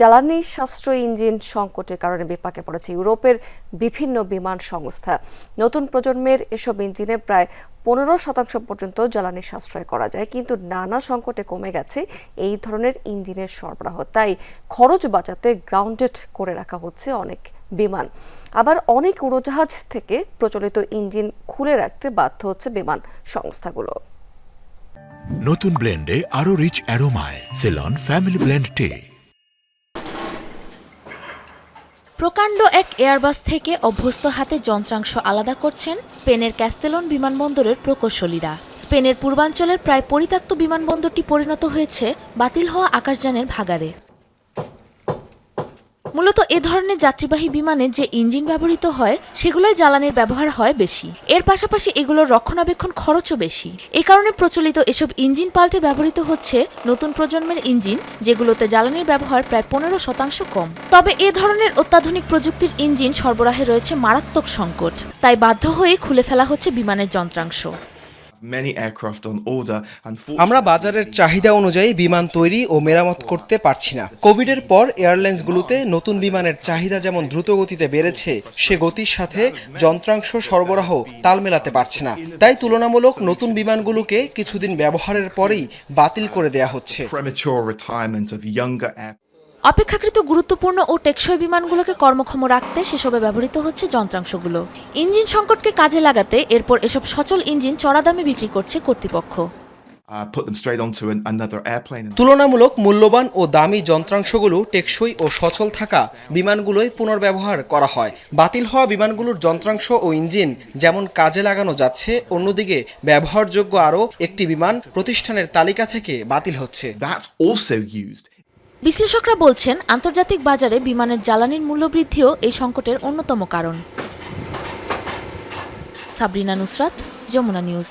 জ্বালানি সাশ্রয়ী ইঞ্জিন সংকটের কারণে বিপাকে পড়েছে ইউরোপের বিভিন্ন বিমান সংস্থা। নতুন প্রজন্মের এসব ইঞ্জিনে প্রায় পনেরো শতাংশ পর্যন্ত জ্বালানি সাশ্রয় করা যায়, কিন্তু নানা সংকটে কমে গেছে এই ধরনের ইঞ্জিনের সরবরাহ। তাই খরচ বাঁচাতে গ্রাউন্ডেড করে রাখা হচ্ছে অনেক বিমান। আবার অনেক উড়োজাহাজ থেকে প্রচলিত ইঞ্জিন খুলে রাখতে বাধ্য হচ্ছে বিমান সংস্থাগুলো। নতুন ব্লেন্ডে আরও রিচ অ্যারোমায়, সেলন, ফ্যামিলি ব্লেন্ড টে। প্রকাণ্ড এক এয়ারবাস থেকে অভ্যস্ত হাতে যন্ত্রাংশ আলাদা করছেন স্পেনের ক্যাস্তেলন বিমানবন্দরের প্রকৌশলীরা। স্পেনের পূর্বাঞ্চলের প্রায় পরিত্যক্ত বিমানবন্দরটি পরিণত হয়েছে বাতিল হওয়া আকাশযানের ভাগারে মূলত এ ধরনের যাত্রীবাহী বিমানে যে ইঞ্জিন ব্যবহৃত হয়, সেগুলোই জ্বালানির ব্যবহার হয় বেশি। এর পাশাপাশি এগুলোর রক্ষণাবেক্ষণ খরচও বেশি। এ কারণে প্রচলিত এসব ইঞ্জিন পাল্টে ব্যবহৃত হচ্ছে নতুন প্রজন্মের ইঞ্জিন, যেগুলোতে জ্বালানির ব্যবহার প্রায় পনেরো শতাংশ কম। তবে এ ধরনের অত্যাধুনিক প্রযুক্তির ইঞ্জিন সরবরাহে রয়েছে মারাত্মক সংকট। তাই বাধ্য হয়ে খুলে ফেলা হচ্ছে বিমানের যন্ত্রাংশ। আমরা বাজারের চাহিদা অনুযায়ী বিমান তৈরি ও মেরামত করতে পারছি না। কোভিডের পর এয়ারলাইন্সগুলোতে নতুন বিমানের চাহিদা যেমন দ্রুত গতিতে বেড়েছে সে গতির সাথে যন্ত্রাংশ সরবরাহ তাল মেলাতে পারছে না। তাই তুলনামূলক নতুন বিমানগুলোকে কিছুদিন ব্যবহারের পরেই বাতিল করে দেয়া হচ্ছে। অপেক্ষাকৃত গুরুত্বপূর্ণ ও টেকসই বিমানগুলোকে কর্মক্ষম রাখতে সেসবে ব্যবহৃত হচ্ছে যন্ত্রাংশগুলো। ইঞ্জিন সংকটকে কাজে লাগাতে এরপর এসব সচল ইঞ্জিন চড়া দামে বিক্রি করছে কর্তৃপক্ষ। Uh, তুলনামূলক মূল্যবান ও দামি যন্ত্রাংশগুলো টেকসই ও সচল থাকা বিমানগুলোই পুনর্ব্যবহার করা হয়। বাতিল হওয়া বিমানগুলোর যন্ত্রাংশ ও ইঞ্জিন যেমন কাজে লাগানো যাচ্ছে অন্যদিকে ব্যবহারযোগ্য আরও একটি বিমান প্রতিষ্ঠানের তালিকা থেকে বাতিল হচ্ছে। বিশ্লেষকরা বলছেন, আন্তর্জাতিক বাজারে বিমানের জ্বালানির মূল্যবৃদ্ধিও এই সংকটের অন্যতম কারণ। সাবরিনা নুসরাত, যমুনা নিউজ।